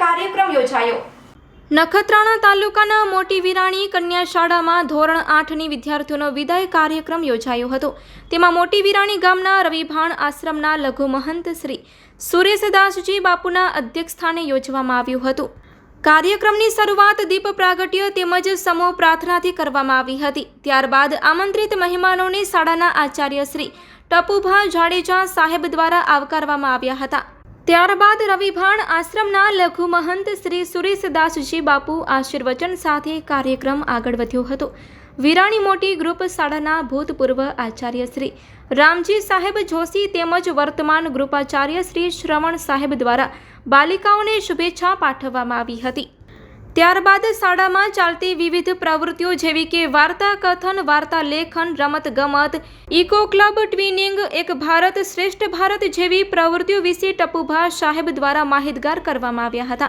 યોજાયો. નખત્રાણા તાલુકાના મોટી વિરાણી કન્યા શાળામાં ધોરણ આઠની વિદ્યાર્થીઓનો વિદાય કાર્યક્રમ યોજાયો હતો. તેમાં મોટી વિરાણી ગામના રવિભાણ આશ્રમના લઘુ મહંત શ્રી સુરેશદાસજી બાપુના અધ્યક્ષસ્થાને યોજવામાં આવ્યું હતું. કાર્યક્રમની શરૂઆત દીપ પ્રાગટ્ય તેમજ સમૂહ પ્રાર્થનાથી કરવામાં આવી હતી. ત્યારબાદ આમંત્રિત મહેમાનોને શાળાના આચાર્ય શ્રી ટપુભા જાડેજા સાહેબ દ્વારા આવકારવામાં આવ્યા હતા. ત્યારબાદ રવિભાણ આશ્રમના લઘુ મહંત શ્રી સુરેશદાસજી બાપુ આશીર્વચન સાથે કાર્યક્રમ આગળ વધ્યો હતો. વિરાણી મોટી ગ્રુપ શાળાના ભૂતપૂર્વ આચાર્ય શ્રી રામજી સાહેબ જોશી તેમજ વર્તમાન ગ્રુપાચાર્ય શ્રી શ્રવણ સાહેબ દ્વારા બાલિકાઓને શુભેચ્છા પાઠવવામાં આવી હતી. ત્યારબાદ શાળામાં ચાલતી વિવિધ પ્રવૃત્તિઓ જેવી કે વાર્તા કથન, વાર્તા લેખન, રમત ગમત, ઇકો ક્લબ ટ્વિનિંગ, એક ભારત શ્રેષ્ઠ ભારત જેવી પ્રવૃત્તિઓ વિશે ટપુભા સાહેબ દ્વારા માહિતગાર કરવામાં આવ્યા હતા.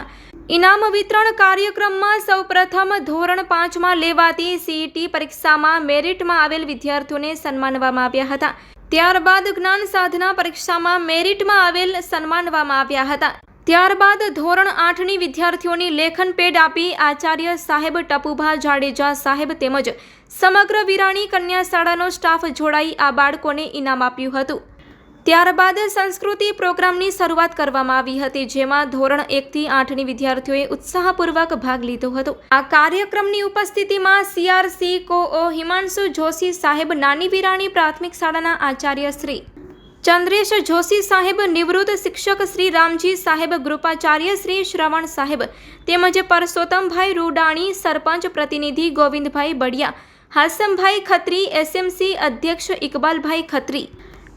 ઇનામ વિતરણ કાર્યક્રમમાં સૌપ્રથમ ધોરણ પાંચમાં લેવાતી સીઈટી પરીક્ષામાં મેરિટમાં આવેલ વિદ્યાર્થીઓને સન્માનવામાં આવ્યા હતા. ત્યારબાદ જ્ઞાન સાધના પરીક્ષામાં મેરિટમાં આવેલ સન્માનવામાં આવ્યા હતા. ત્યારબાદ ધોરણ આઠની વિદ્યાર્થીઓની લેખન પેડ આપી આચાર્ય સાહેબ ટપુભા જાડેજા સાહેબ તેમજ સમગ્ર વિરાણી કન્યા શાળાનો સ્ટાફ જોડાઈ આ બાળકોને ઇનામ આપ્યું હતું. ત્યારબાદ સંસ્કૃતિ પ્રોગ્રામની શરૂઆત કરવામાં આવી હતી, જેમાં ધોરણ એકથી આઠની વિદ્યાર્થીઓએ ઉત્સાહપૂર્વક ભાગ લીધો હતો. આ કાર્યક્રમની ઉપસ્થિતિમાં સીઆરસી કોઓ હિમાંશુ જોશી સાહેબ નાની વિરાણી પ્રાથમિક શાળાના આચાર્ય શ્રી ચંદ્રેશ જોશી સાહેબ નિવૃત્ત શિક્ષક શ્રી રામજી સાહેબ ગૃપાચાર્ય શ્રી શ્રવણ સાહેબ તેમજ પરસોત્તમભાઈ રૂડાણી સરપંચ પ્રતિનિધિ ગોવિંદભાઈ બડિયા, હાસમભાઈ ખત્રી, એસએમસી અધ્યક્ષ ઇકબાલભાઈ ખત્રી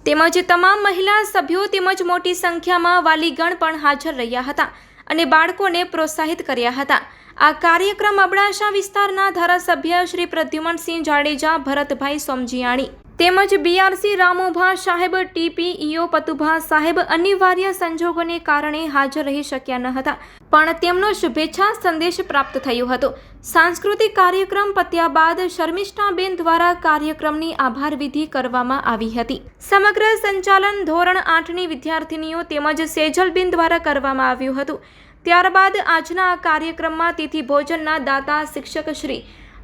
તેમજ તમામ મહિલા સભ્યો તેમજ મોટી સંખ્યામાં વાલીગણ પણ હાજર રહ્યા હતા અને બાળકોને પ્રોત્સાહિત કર્યા હતા. આ કાર્યક્રમ અબડાસા વિસ્તારના ધારાસભ્ય શ્રી પ્રદ્યુમનસિંહ જાડેજા, ભરતભાઈ સોમજીયાણી તેમજ બીઆરસી રામોભા સાહેબ ટીપીઈઓ પતુભા સાહેબ અનિવાર્ય સંજોગોને કારણે હાજર રહી શક્યા ન હતા. પણ તેમનો શુભેચ્છા સંદેશ પ્રાપ્ત થયો હતો. સાંસ્કૃતિક કાર્યક્રમ પત્યા બાદ શર્મિષ્ઠાબેન દ્વારા કાર્યક્રમની આભાર વિધિ કરવામાં આવી હતી. સમગ્ર સંચાલન ધોરણ આઠની વિદ્યાર્થીનીઓ તેમજ સેજલબેન દ્વારા કરવામાં આવ્યું હતું. ત્યારબાદ આજના આ કાર્યક્રમમાં તિથિ ભોજનના દાતા શિક્ષક શ્રી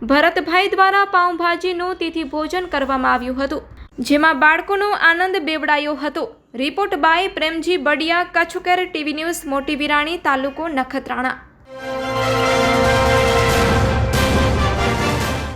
ભરતભાઈ દ્વારા પાઉંભાજીનું તિથિ ભોજન કરવામાં આવ્યું હતું, જેમાં બાળકોનો આનંદ બેવડાયો હતો. Report by Premji Badiya Kutch care TV news, Moti Virani, તાલુકો નખત્રાણા.